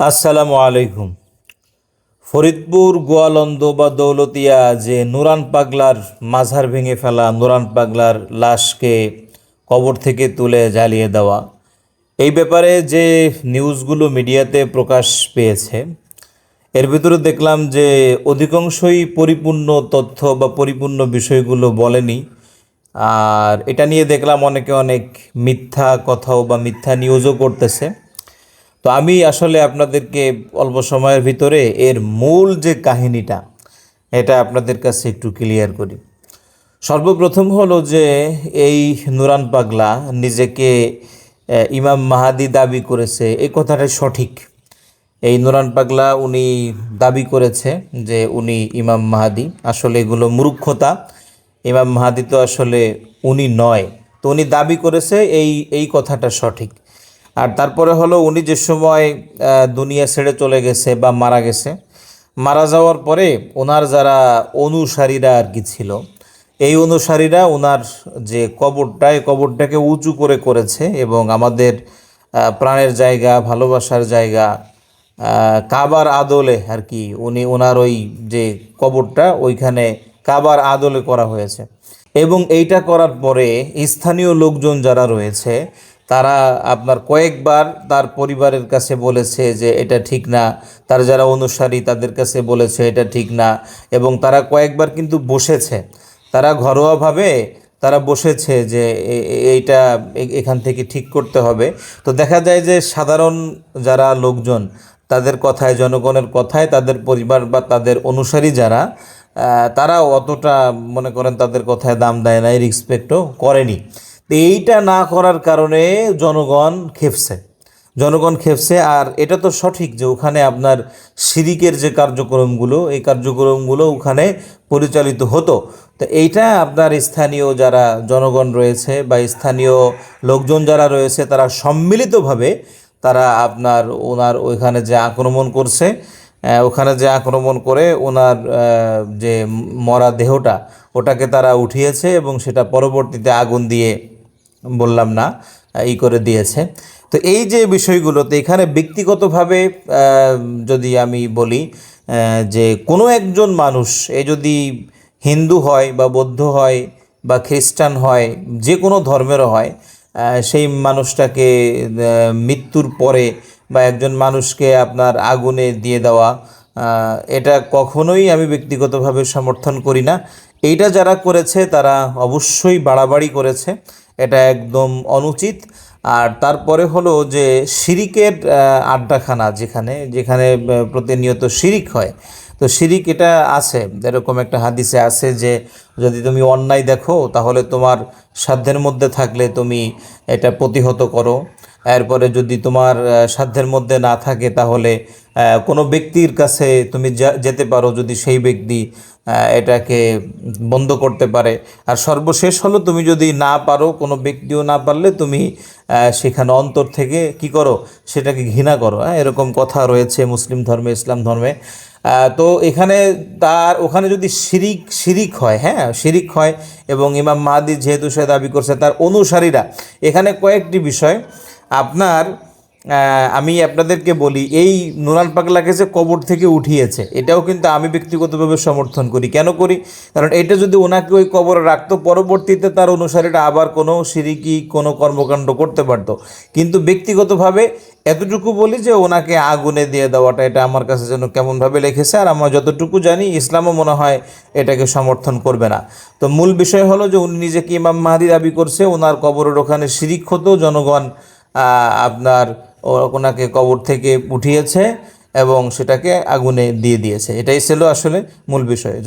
আসসালামু আলাইকুম। ফরিদপুর, গোয়ালন্দ বা দৌলতিয়া যে নুরান পাগলার মাঝার ভেঙে ফেলা, নুরান পাগলার লাশকে কবর থেকে তুলে জ্বালিয়ে দেওয়া, এই ব্যাপারে যে নিউজগুলো মিডিয়াতে প্রকাশ পেয়েছে, এর ভিতরে দেখলাম যে অধিকাংশই পরিপূর্ণ তথ্য বা পরিপূর্ণ বিষয়গুলো বলেনি। আর এটা নিয়ে দেখলাম অনেকে অনেক মিথ্যা কথাও বা মিথ্যা নিউজও করতেছে। তো আমি আসলে আপনাদেরকে অল্প সময়ের ভিতরে এর মূল যে কাহিনীটা, এটা আপনাদের কাছে একটু ক্লিয়ার করি। সর্বপ্রথম হলো যে এই নুরান পাগলা নিজেকে ইমাম মাহাদি দাবি করেছে এই কথাটা সঠিক। এই নুরান পাগলা উনি দাবি করেছে যে উনি ইমাম মাহাদি। আসলে এগুলো মূর্খতা। ইমাম মাহাদি তো আসলে উনি নয়। তো উনি দাবি করেছে এই এই কথাটা সঠিক। আর তারপরে হলো উনি যে সময় দুনিয়া ছেড়ে চলে গেছে বা মারা গেছে, মারা যাওয়ার পরে ওনার যারা অনুসারীরা আর কি ছিল, এই অনুসারীরা ওনার যে কবরটা, এই কবরটাকে উঁচু করে করেছে এবং আমাদের প্রাণের জায়গা, ভালোবাসার জায়গা কাবার আদলে আর কি উনি ওনার ওই যে কবরটা ওইখানে কাবার আদলে করা হয়েছে। এবং এইটা করার পরে স্থানীয় লোকজন যারা রয়েছে তারা আপনার কয়েকবার তার পরিবারের কাছে বলেছে যে এটা ঠিক না। তার যারা অনুসারী তাদের কাছে বলেছে এটা ঠিক না এবং তারা কয়েকবার কিন্তু বসেছে। তারা ঘরোয়াভাবে তারা বসেছে যে এইটা এখান থেকে ঠিক করতে হবে। তো দেখা যায় যে সাধারণ যারা লোকজন, তাদের কথায়, জনগণের কথায়, তাদের পরিবার বা তাদের অনুসারী যারা তারা অতটা মনে করেন তাদের কথায় দাম দেয় নাই রেসপেক্টও করেনি। এইটা না করার কারণে জনগণ খেপছে। জনগণ খেপছে আর এটা তো সঠিক যে ওখানে আপনার সিরিকের যে কার্যক্রমগুলো, এই কার্যক্রমগুলো ওখানে পরিচালিত হতো। তো এইটা আপনার স্থানীয় যারা জনগণ রয়েছে বা স্থানীয় লোকজন যারা রয়েছে, তারা সম্মিলিতভাবে তারা আপনার ওনার ওইখানে যে আক্রমণ করছে ওখানে যে আক্রমণ করে ওনার যে মরা দেহটা, ওটাকে তারা উঠিয়েছে এবং সেটা পরবর্তীতে আগুন দিয়ে বললাম না ই করে দিয়েছে। তো এই যে বিষয়গুলোতে এখানে ব্যক্তিগতভাবে যদি আমি বলি যে কোনো একজন মানুষ, এ যদি হিন্দু হয় বা বৌদ্ধ হয় বা খ্রিস্টান হয়, যে কোনো ধর্মেরও হয় সেই মানুষটাকে মৃত্যুর পরে বা একজন মানুষকে আপনার আগুনে দিয়ে দেওয়া এটা কখনোই আমি ব্যক্তিগতভাবে সমর্থন করি না। এইটা যারা করেছে, তারা অবশ্যই বাড়াবাড়ি করেছে। এটা একদম অনুচিত। আর তারপরে হলো যে শিরিকের আড্ডাখানা যেখানে যেখানে প্রতিনিয়ত শিরিক হয়। তো শিরিক এটা আছে, এরকম একটা হাদিসে আছে যে যদি তুমি অন্যায় দেখো, তাহলে তোমার সাধ্যের মধ্যে থাকলে তুমি এটা প্রতিহত করো। এরপরে যদি তোমার সাধ্যের মধ্যে না থাকে, তাহলে কোনো ব্যক্তির কাছে তুমি যেতে পারো যদি সেই ব্যক্তি এটাকে বন্ধ করতে পারে। আর সর্বশেষ হলো তুমি যদি না পারো, কোনো ব্যক্তিও না পারলে তুমি সেখানে অন্তর থেকে কি করো? সেটাকে ঘৃণা করো। হ্যাঁ এরকম কথা রয়েছে মুসলিম ধর্মে, ইসলাম ধর্মে। তো এখানে তার, ওখানে যদি শিরিক শিরিক হয় হ্যাঁ শিরিক হয় এবং ইমাম মাহাদি যেহেতু সে দাবি করছে, তার অনুসারীরা, এখানে কয়েকটি বিষয়। আপনার আমি আপনাদেরকে বলি, এই নুরান পাগলাকে যে কবর থেকে উঠিয়েছে, এটাও কিন্তু আমি ব্যক্তিগতভাবে সমর্থন করি। কেন করি? কারণ এটা যদি ওনাকে ওই কবরে রাখতো, পরবর্তীতে তার অনুসারীরা আবার কোনো সিরিকি, কোনো কর্মকাণ্ড করতে পারতো। কিন্তু ব্যক্তিগতভাবে এতটুকু বলি যে ওনাকে আগুনে দিয়ে দেওয়াটা, এটা আমার কাছে যেন কেমনভাবে লেখেছে, আর আমরা যতটুকু জানি, ইসলামও মনে হয় এটাকে সমর্থন করবে না। তো মূল বিষয় হলো যে উনি নিজেকে ইমাম মাহাদি দাবি করছে, ওনার কবরের ওখানে শিরিক হতো জনগণ আপনার ওনাকে কবর থেকে উঠিয়েছে এবং সেটাকে আগুনে দিয়ে দিয়েছে। এটাই ছিল আসলে মূল বিষয়।